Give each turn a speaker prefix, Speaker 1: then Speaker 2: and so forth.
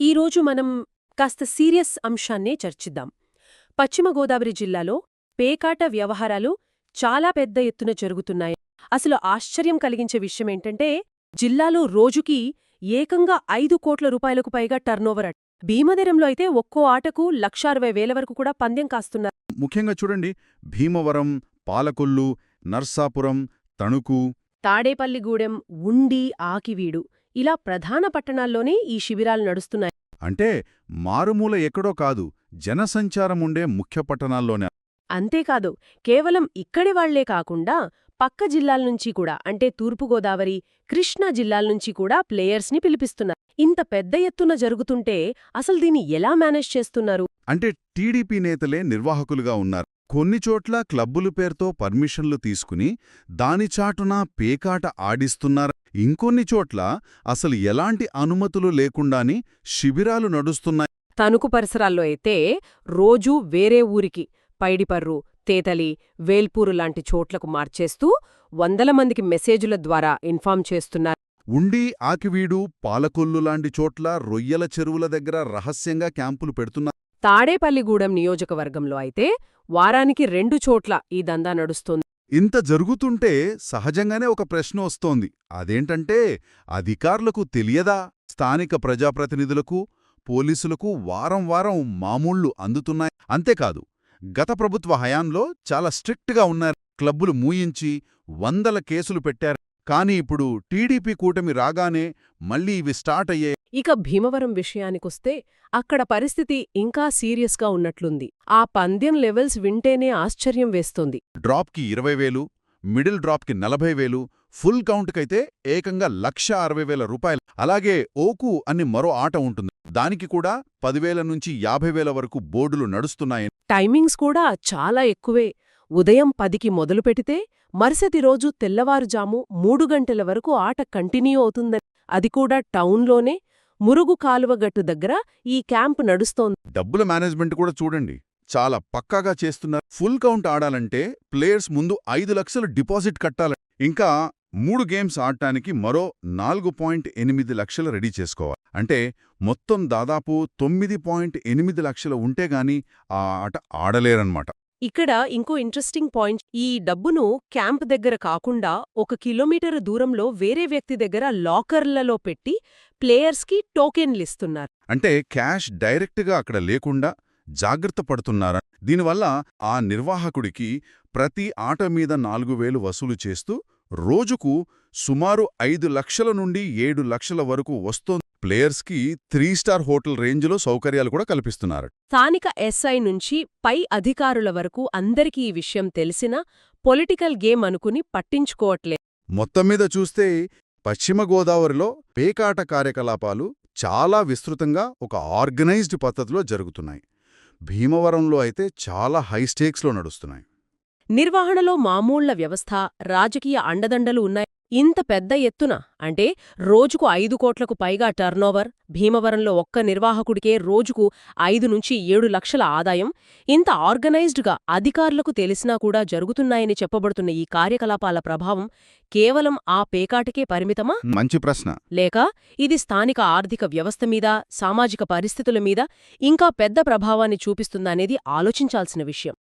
Speaker 1: ఈరోజు మనం కాస్త సీరియస్ అంశాన్నే చర్చిద్దాం. పశ్చిమ గోదావరి జిల్లాలో పేకాట వ్యవహారాలు చాలా పెద్ద ఎత్తున జరుగుతున్నాయి. అసలు ఆశ్చర్యం కలిగించే విషయమేంటంటే జిల్లాలో రోజుకి ఏకంగా ఐదు కోట్ల రూపాయలకు పైగా టర్నోవర్ అట్. భీమవరంలో అయితే ఒక్కో ఆటకు లక్షారవై వేల వరకు కూడా పందెం కాస్తున్నారు.
Speaker 2: ముఖ్యంగా చూడండి భీమవరం పాలకొల్లు నర్సాపురం తణుకు
Speaker 1: తాడేపల్లిగూడెం ఉండి ఆకివీడు ఇలా ప్రధాన పట్టణాల్లోనే ఈ శిబిరాలు నడుస్తున్నాయి.
Speaker 2: అంటే మారుమూల ఎక్కడో కాదు జనసంచారముండే ముఖ్య పట్టణాల్లోనే.
Speaker 1: అంతేకాదు కేవలం ఇక్కడి వాళ్ళే కాకుండా పక్క జిల్లాల నుంచి కూడా అంటే తూర్పుగోదావరి కృష్ణా జిల్లాల నుంచి కూడా ప్లేయర్స్ని పిలిపిస్తున్నారు. ఇంత పెద్ద ఎత్తున జరుగుతుంటే అసలు దీన్ని ఎలా మేనేజ్ చేస్తున్నారు?
Speaker 2: అంటే టీడీపీ నేతలే నిర్వాహకులుగా ఉన్నారు. కొన్ని చోట్ల క్లబ్బుల పేరుతో పర్మిషన్లు తీసుకుని దాని చాటున పేకాట ఆడిస్తున్నారు. ఇంకొన్ని చోట్ల అసలు ఎలాంటి అనుమతులు లేకుండాని శిబిరాలు నడుస్తున్నాయి.
Speaker 1: తణుకు పరిసరాల్లో అయితే రోజూ వేరే ఊరికి పైడిపర్రు తేతలి వేల్పూరు లాంటి చోట్లకు మార్చేస్తూ వందల మందికి మెసేజుల ద్వారా ఇన్ఫార్మ్ చేస్తున్నారు.
Speaker 2: ఉండి ఆకివీడు పాలకొల్లు లాంటి చోట్ల రొయ్యల చెరువుల దగ్గర రహస్యంగా క్యాంపులు పెడుతున్నారు.
Speaker 1: తాడేపల్లిగూడెం నియోజకవర్గంలో అయితే వారానికి రెండు చోట్ల ఈ దందా నడుస్తోంది.
Speaker 2: ఇంత జరుగుతుంటే సహజంగానే ఒక ప్రశ్న వస్తోంది. అదేంటంటే అధికారులకు తెలియదా? స్థానిక ప్రజాప్రతినిధులకు పోలీసులకు వారం వారం మామూళ్ళు అందుతున్నాయి. అంతేకాదు గత ప్రభుత్వ హయాంలో చాలా స్ట్రిక్ట్గా ఉన్నారు క్లబ్బులు మూయించి వందల కేసులు పెట్టారు. కానీ ఇప్పుడు టీడీపీ కూటమి రాగానే మళ్ళీ ఇవి స్టార్ట్ అయ్యే
Speaker 1: ఇక భీమవరం విషయానికొస్తే అక్కడ పరిస్థితి ఇంకా సీరియస్గా ఉన్నట్లుంది. ఆ పందెం లెవెల్స్ వింటేనే ఆశ్చర్యం వేస్తోంది.
Speaker 2: డ్రాప్కి ఇరవై వేలు మిడిల్ డ్రాప్కి నలభై వేలు ఫుల్ కౌంట్కైతే ఏకంగా లక్ష అరవై వేల రూపాయలు. అలాగే ఓకు అని మరో ఆట ఉంటుంది. దానికి కూడా పదివేల నుంచి యాభై వేల వరకు బోర్డులు నడుస్తున్నాయని
Speaker 1: టైమింగ్స్ కూడా చాలా ఎక్కువే. ఉదయం పదికి మొదలుపెడితే మరుసటి రోజు తెల్లవారుజాము మూడు గంటల వరకు ఆట కంటిన్యూ అవుతుందని అది కూడా టౌన్లోనే మురుగు కాలువగట్టు దగ్గర ఈ క్యాంప్ నడుస్తోంది.
Speaker 2: డబ్బుల మేనేజ్మెంట్ కూడా చూడండి చాలా పక్కాగా చేస్తున్నారు. ఫుల్ కౌంట్ ఆడాలంటే ప్లేయర్స్ ముందు ఐదు లక్షలు డిపాజిట్ కట్టాలి ఇంకా మూడు గేమ్స్ ఆడటానికి మరో నాలుగు పాయింట్ ఎనిమిది లక్షలు రెడీ చేసుకోవాలి. అంటే మొత్తం దాదాపు తొమ్మిది పాయింట్ ఎనిమిది లక్షలు ఉంటేగాని ఆ ఆట ఆడలేరన్నమాట.
Speaker 1: ఇక్కడ ఇంకో ఇంట్రెస్టింగ్ పాయింట్ ఈ డబ్బును క్యాంప్ దగ్గర కాకుండా ఒక కిలోమీటర్ దూరంలో వేరే వ్యక్తి దగ్గర లాకర్లలో పెట్టి ప్లేయర్స్కి టోకెన్లిస్తున్నారు
Speaker 2: అంటే క్యాష్ డైరెక్ట్గా అక్కడ లేకుండా జాగ్రత్త పడుతున్నారా? దీనివల్ల ఆ నిర్వాహకుడికి ప్రతి ఆట మీద నాలుగు వేలు వసూలు చేస్తూ రోజుకు సుమారు ఐదు లక్షల నుండి ఏడు లక్షల వరకు వస్తోంది. ప్లేయర్స్కి త్రీ స్టార్ హోటల్ రేంజ్లో సౌకర్యాలు కూడా కల్పిస్తున్నారు.
Speaker 1: స్థానిక ఎస్ఐ నుంచి పై అధికారుల వరకు అందరికీ ఈ విషయం తెలిసినా పొలిటికల్ గేమ్ అనుకుని పట్టించుకోవట్లే.
Speaker 2: మొత్తం మీద చూస్తే పశ్చిమ గోదావరిలో పేకాట కార్యకలాపాలు చాలా విస్తృతంగా ఒక ఆర్గనైజ్డ్ పద్ధతిలో జరుగుతున్నాయి. భీమవరంలో అయితే చాలా హై స్టేక్స్లో నడుస్తున్నాయి.
Speaker 1: నిర్వహణలో మామూళ్ళ వ్యవస్థ రాజకీయ అండదండలు ఉన్నాయి. ఇంత పెద్ద ఎత్తున అంటే రోజుకు ఐదు కోట్లకు పైగా టర్నోవర్ భీమవరంలో ఒక్క నిర్వాహకుడికే రోజుకు ఐదు నుంచి ఏడు లక్షల ఆదాయం. ఇంత ఆర్గనైజ్డ్గా అధికారులకు తెలిసినా కూడా జరుగుతున్నాయని చెప్పబడుతున్న ఈ కార్యకలాపాల ప్రభావం కేవలం ఆ పేకాటికే పరిమితమా?
Speaker 2: మంచి ప్రశ్న.
Speaker 1: లేక ఇది స్థానిక ఆర్థిక వ్యవస్థ మీద సామాజిక పరిస్థితుల మీద ఇంకా పెద్ద ప్రభావాన్ని చూపిస్తుందనేది ఆలోచించాల్సిన విషయం.